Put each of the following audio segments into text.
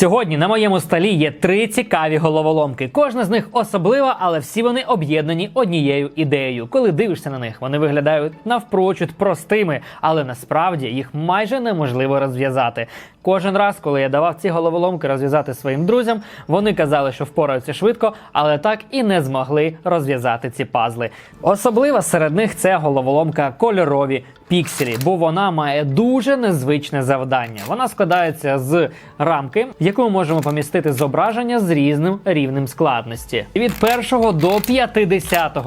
Сьогодні на моєму столі є три цікаві головоломки. Кожна з них особлива, але всі вони об'єднані однією ідеєю. Коли дивишся на них, вони виглядають навпрочуд простими, але насправді їх майже неможливо розв'язати. Кожен раз, коли я давав ці головоломки розв'язати своїм друзям, вони казали, що впораються швидко, але так і не змогли розв'язати ці пазли. Особливо серед них це головоломка кольорові пікселі, бо вона має дуже незвичне завдання. Вона складається з рамки, в яку ми можемо помістити зображення з різним рівнем складності від першого до 50.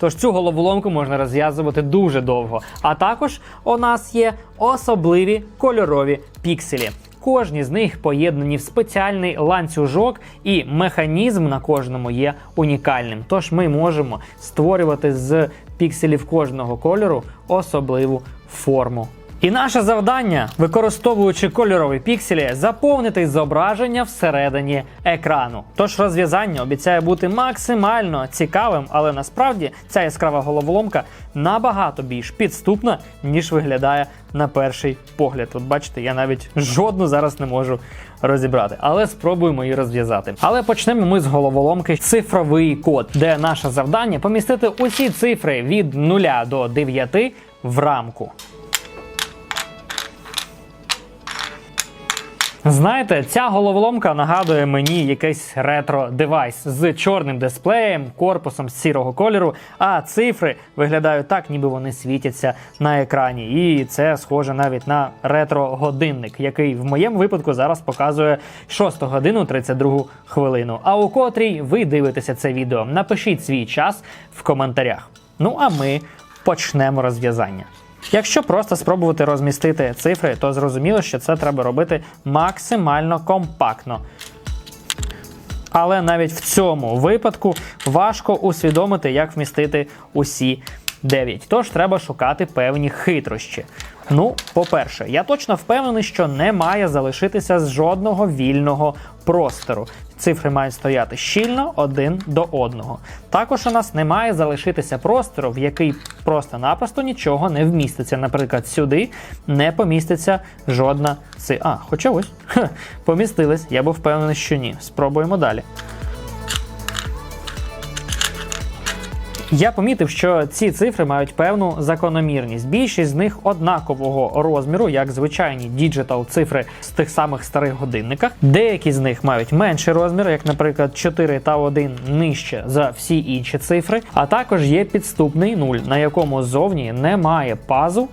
Тож цю головоломку можна розв'язувати дуже довго. А також у нас є особливі кольорові пікселі. Кожні з них поєднані в спеціальний ланцюжок, і механізм на кожному є унікальним. Тож ми можемо створювати з пікселів кожного кольору особливу форму. І наше завдання, використовуючи кольорові пікселі, заповнити зображення всередині екрану. Тож розв'язання обіцяє бути максимально цікавим, але насправді ця яскрава головоломка набагато більш підступна, ніж виглядає на перший погляд. От бачите, я навіть жодну зараз не можу розібрати, але спробуємо її розв'язати. Але почнемо ми з головоломки цифровий код, де наше завдання помістити усі цифри від 0 до 9 в рамку. Знаєте, ця головоломка нагадує мені якийсь ретро-девайс з чорним дисплеєм, корпусом сірого кольору, а цифри виглядають так, ніби вони світяться на екрані. І це схоже навіть на ретро-годинник, який в моєму випадку зараз показує 6 годину 32 хвилину. А у котрій ви дивитеся це відео, напишіть свій час в коментарях. Ну а ми почнемо розв'язання. Якщо просто спробувати розмістити цифри, то зрозуміло, що це треба робити максимально компактно. Але навіть в цьому випадку важко усвідомити, як вмістити усі 9. Тож треба шукати певні хитрощі. Ну, по-перше, я точно впевнений, що не має залишитися з жодного вільного простору. Цифри мають стояти щільно один до одного. Також у нас не має залишитися простору, в який просто-напросто нічого не вміститься. Наприклад, сюди не поміститься жодна ци. А, хоча ось хе, помістились. Я був впевнений, що ні. Спробуємо далі. Я помітив, що ці цифри мають певну закономірність. Більшість з них однакового розміру, як звичайні діджитал цифри з тих самих старих годинниках. Деякі з них мають менший розмір, як, наприклад, 4 та 1 нижче за всі інші цифри. А також є підступний нуль, на якому ззовні немає пазу.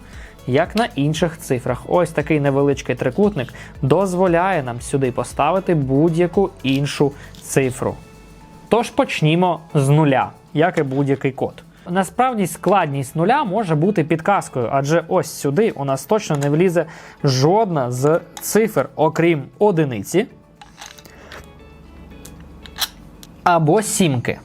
Як на інших цифрах, ось такий невеличкий трикутник дозволяє нам сюди поставити будь-яку іншу цифру. Тож почнімо з нуля, як і будь-який код. Насправді складність нуля може бути підказкою, адже ось сюди у нас точно не влізе жодна з цифр, окрім одиниці або сімки.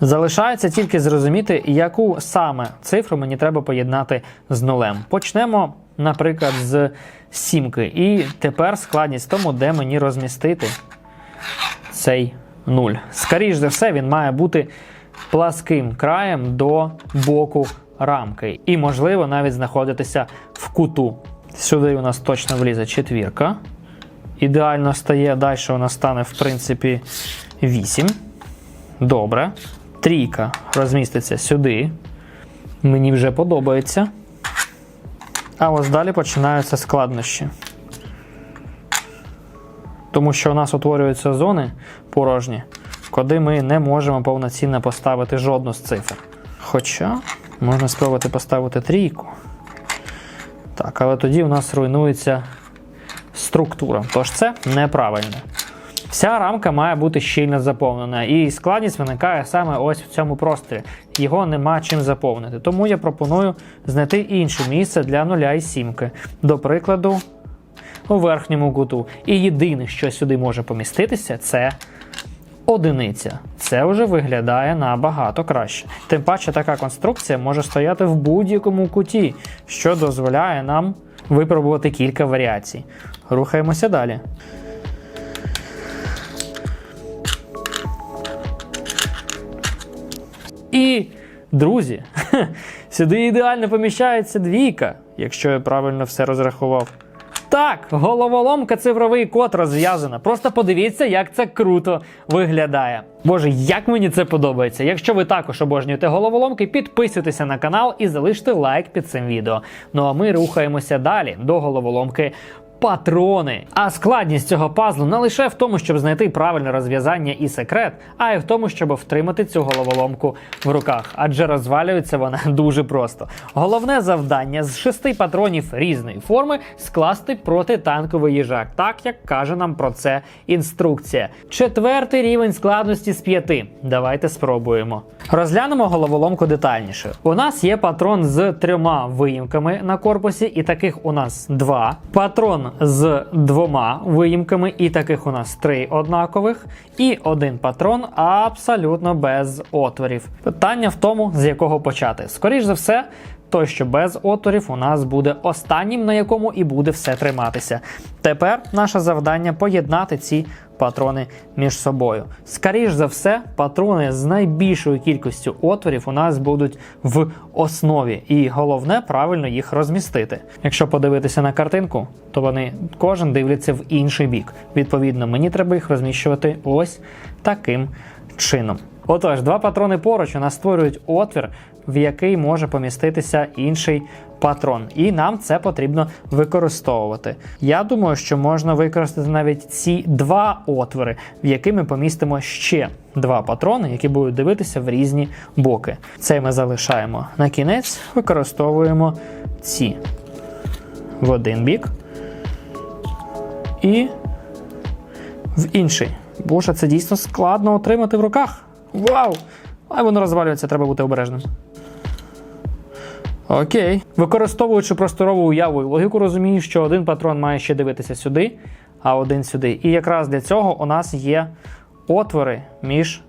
Залишається тільки зрозуміти, яку саме цифру мені треба поєднати з нулем. Почнемо, наприклад, з сімки. І тепер складність в тому, де мені розмістити цей 0. Скоріше за все, він має бути пласким краєм до боку рамки. І, можливо, навіть знаходитися в куту. Сюди у нас точно влізе четвірка. Ідеально стає, далі у нас стане, в принципі, 8. Добре. Трійка розміститься сюди. Мені вже подобається. А ось далі починаються складнощі. Тому що у нас утворюються зони порожні, куди ми не можемо повноцінно поставити жодну з цифр. Хоча можна спробувати поставити трійку. Так, але тоді у нас руйнується структура. Тож це неправильно. Вся рамка має бути щільно заповнена, і складність виникає саме ось в цьому просторі. Його нема чим заповнити. Тому я пропоную знайти інше місце для нуля і сімки. До прикладу, у верхньому куту. І єдине, що сюди може поміститися, це одиниця. Це вже виглядає набагато краще. Тим паче така конструкція може стояти в будь-якому куті, що дозволяє нам випробувати кілька варіацій. Рухаємося далі. І, друзі, сюди ідеально поміщається двійка, якщо я правильно все розрахував. Так, головоломка цифровий код розв'язана. Просто подивіться, як це круто виглядає. Боже, як мені це подобається. Якщо ви також обожнюєте головоломки, підписуйтеся на канал і залиште лайк під цим відео. Ну а ми рухаємося далі до головоломки. Патрони. А складність цього пазлу не лише в тому, щоб знайти правильне розв'язання і секрет, а й в тому, щоб втримати цю головоломку в руках, адже розвалюється вона дуже просто. Головне завдання з шести патронів різної форми скласти протитанковий їжак, так як каже нам про це інструкція. Четвертий рівень складності з п'яти. Давайте спробуємо. Розглянемо головоломку детальніше. У нас є патрон з трьома виїмками на корпусі, і таких у нас два. Патрон з двома виїмками, і таких у нас три однакових. І один патрон абсолютно без отворів. Питання в тому, з якого почати. Скоріш за все. Той, що без отворів, у нас буде останнім, на якому і буде все триматися. Тепер наше завдання поєднати ці патрони між собою. Скоріш за все, патрони з найбільшою кількістю отворів у нас будуть в основі, і головне правильно їх розмістити. Якщо подивитися на картинку, то вони кожен дивляться в інший бік. Відповідно, мені треба їх розміщувати ось таким чином. Отож, два патрони поруч у нас створюють отвір, в який може поміститися інший патрон, і нам це потрібно використовувати. Я думаю, що можна використати навіть ці два отвори, в які ми помістимо ще два патрони, які будуть дивитися в різні боки. Це ми залишаємо на кінець, використовуємо ці в один бік і в інший. Боже, це дійсно складно отримати в руках. Вау! А воно розвалюється, треба бути обережним. Окей. Використовуючи просторову уяву і логіку, розумію, що один патрон має ще дивитися сюди, а один сюди. І якраз для цього у нас є отвори між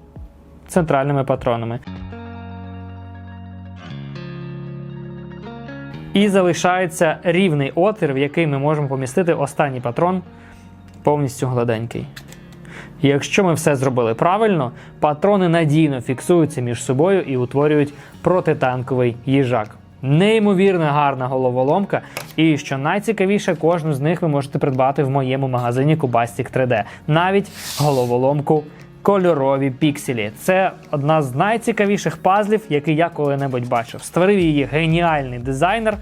центральними патронами. І залишається рівний отвір, в який ми можемо помістити останній патрон повністю гладенький. Якщо ми все зробили правильно, патрони надійно фіксуються між собою і утворюють протитанковий їжак. Неймовірно гарна головоломка, і що найцікавіше, кожну з них ви можете придбати в моєму магазині Cubastic 3D. Навіть головоломку кольорові пікселі. Це одна з найцікавіших пазлів, які я коли-небудь бачив. Створив її геніальний дизайнер.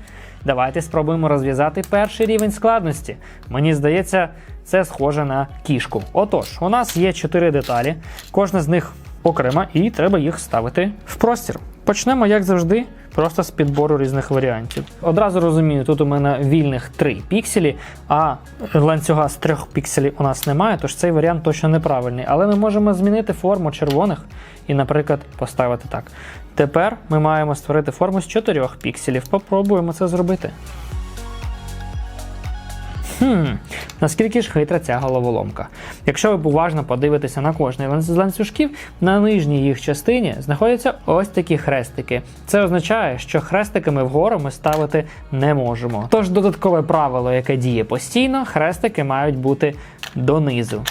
Давайте спробуємо розв'язати перший рівень складності. Мені здається, це схоже на кішку. Отож, у нас є чотири деталі, кожна з них окрема, і треба їх ставити в простір. Почнемо, як завжди, просто з підбору різних варіантів. Одразу розумію, тут у мене вільних 3 пікселі, а ланцюга з 3 пікселів у нас немає, тож цей варіант точно неправильний. Але ми можемо змінити форму червоних і, наприклад, поставити так. Тепер ми маємо створити форму з 4 пікселів. Попробуємо це зробити. Хм, наскільки ж хитра ця головоломка? Якщо ви уважно подивитеся на кожний з ланцюжків, на нижній їх частині знаходяться ось такі хрестики. Це означає, що хрестиками вгору ми ставити не можемо. Тож додаткове правило, яке діє постійно, хрестики мають бути донизу.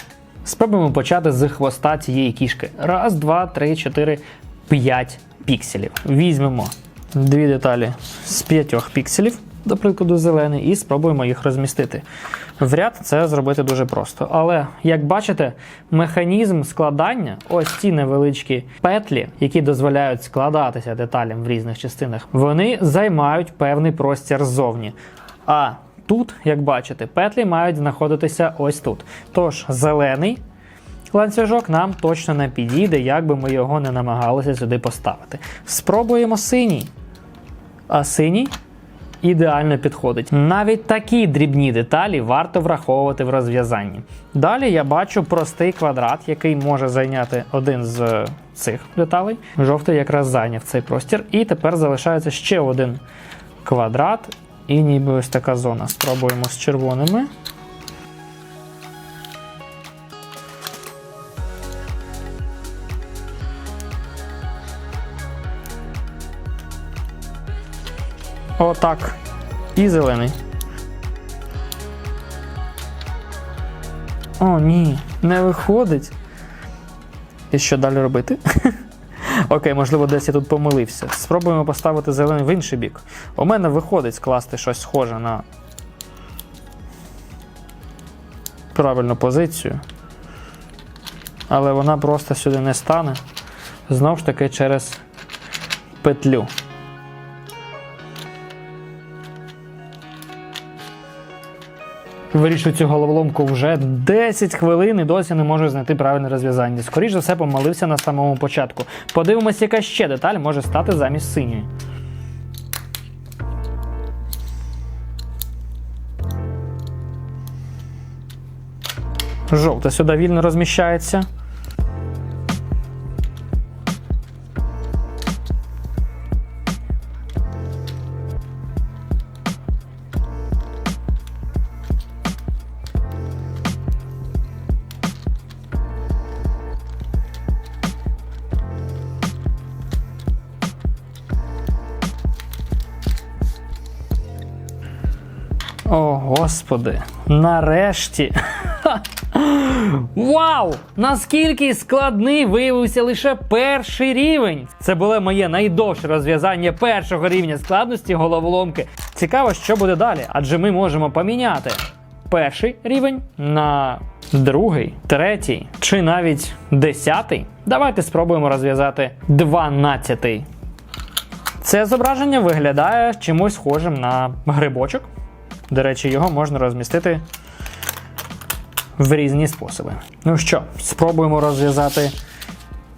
Спробуємо почати з хвоста цієї кішки. Раз, два, три, чотири, п'ять пікселів. Візьмемо дві деталі з п'ятьох пікселів, до прикладу, зелений, і спробуємо їх розмістити. В ряд це зробити дуже просто. Але як бачите, механізм складання, ось ці невеличкі петлі, які дозволяють складатися деталям в різних частинах, вони займають певний простір ззовні. А тут, як бачите, петлі мають знаходитися ось тут. Тож зелений ланцюжок нам точно не підійде, як би ми його не намагалися сюди поставити. Спробуємо синій. А синій ідеально підходить. Навіть такі дрібні деталі варто враховувати в розв'язанні. Далі я бачу простий квадрат, який може зайняти один з цих деталей. Жовтий якраз зайняв цей простір. І тепер залишається ще один квадрат, і ніби ось така зона. Спробуємо з червоними. Отак. І зелений. О, ні, не виходить. І що далі робити? Окей, можливо, десь я тут помилився. Спробуємо поставити зелений в інший бік. У мене виходить скласти щось схоже на правильну позицію. Але вона просто сюди не стане. Знову ж таки через петлю. Вирішую цю головоломку вже 10 хвилин і досі не можу знайти правильне розв'язання. Скоріше за все, помилився на самому початку. Подивимось, яка ще деталь може стати замість синьої. Жовта сюди вільно розміщається. Господи, нарешті. Вау! Наскільки складний виявився лише перший рівень. Це було моє найдовше розв'язання першого рівня складності головоломки. Цікаво, що буде далі, адже ми можемо поміняти перший рівень на другий, третій чи навіть десятий. Давайте спробуємо розв'язати дванадцятий. Це зображення виглядає чимось схожим на грибочок. До речі, його можна розмістити в різні способи. Ну що, спробуємо розв'язати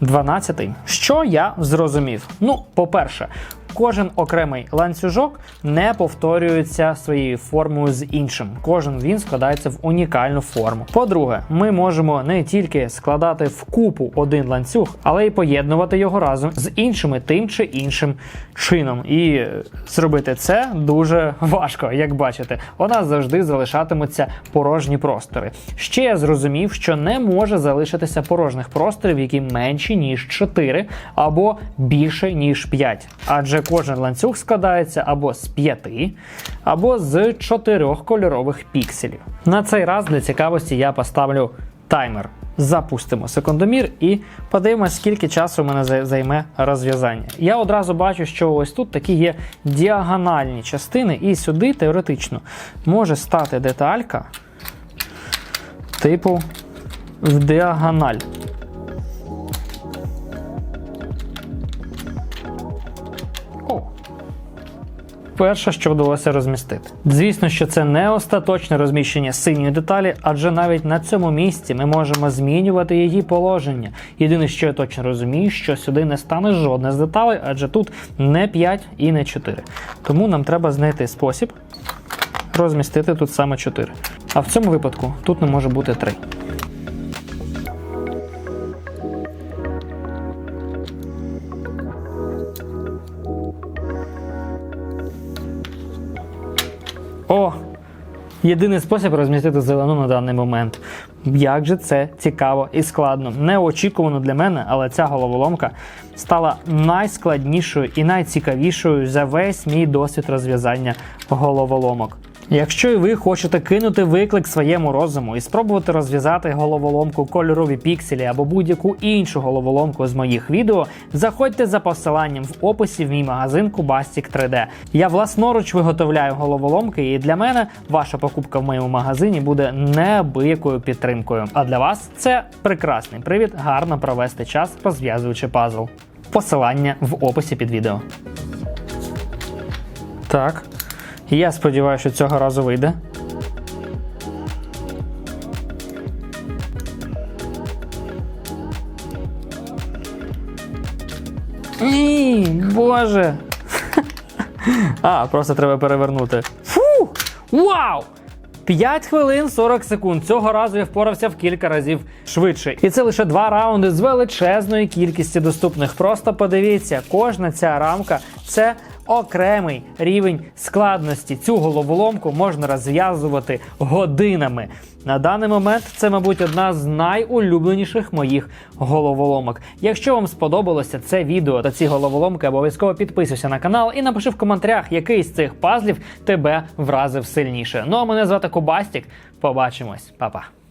12-й. Що я зрозумів? Ну, по-перше, кожен окремий ланцюжок не повторюється своєю формою з іншим. Кожен він складається в унікальну форму. По-друге, ми можемо не тільки складати в купу один ланцюг, але й поєднувати його разом з іншими тим чи іншим чином. І зробити це дуже важко, як бачите. У нас завжди залишатимуться порожні простори. Ще я зрозумів, що не може залишитися порожніх просторів, які менші ніж 4 або більше ніж 5. Адже кожен ланцюг складається або з 5, або з 4 кольорових пікселів. На цей раз для цікавості я поставлю таймер. Запустимо секундомір і подивимося, скільки часу мене займе розв'язання. Я одразу бачу, що ось тут такі є діагональні частини, і сюди теоретично може стати деталька типу в діагональ. Перше, що вдалося розмістити. Звісно, що це не остаточне розміщення синьої деталі, адже навіть на цьому місці ми можемо змінювати її положення. Єдине, що я точно розумію, що сюди не стане жодне з деталей, адже тут не 5 і не 4. Тому нам треба знайти спосіб розмістити тут саме 4. А в цьому випадку тут не може бути 3. Єдиний спосіб розмістити зелену на даний момент. Як же це цікаво і складно. Неочікувано для мене, але ця головоломка стала найскладнішою і найцікавішою за весь мій досвід розв'язання головоломок. Якщо і ви хочете кинути виклик своєму розуму і спробувати розв'язати головоломку кольорові пікселі або будь-яку іншу головоломку з моїх відео, заходьте за посиланням в описі в мій магазин Kubastic 3D. Я власноруч виготовляю головоломки, і для мене ваша покупка в моєму магазині буде неабиякою підтримкою. А для вас це прекрасний привід гарно провести час, розв'язуючи пазл. Посилання в описі під відео. Так. Я сподіваюся, що цього разу вийде. Ні, боже. А, просто треба перевернути. Фу! Вау! 5 хвилин 40 секунд. Цього разу я впорався в кілька разів швидше. І це лише два раунди з величезної кількості доступних. Просто подивіться, кожна ця рамка це окремий рівень складності. Цю головоломку можна розв'язувати годинами. На даний момент це, мабуть, одна з найулюбленіших моїх головоломок. Якщо вам сподобалося це відео та ці головоломки, обов'язково підписуйся на канал і напиши в коментарях, який з цих пазлів тебе вразив сильніше. Ну а мене звати Кубастік. Побачимось, Па-па.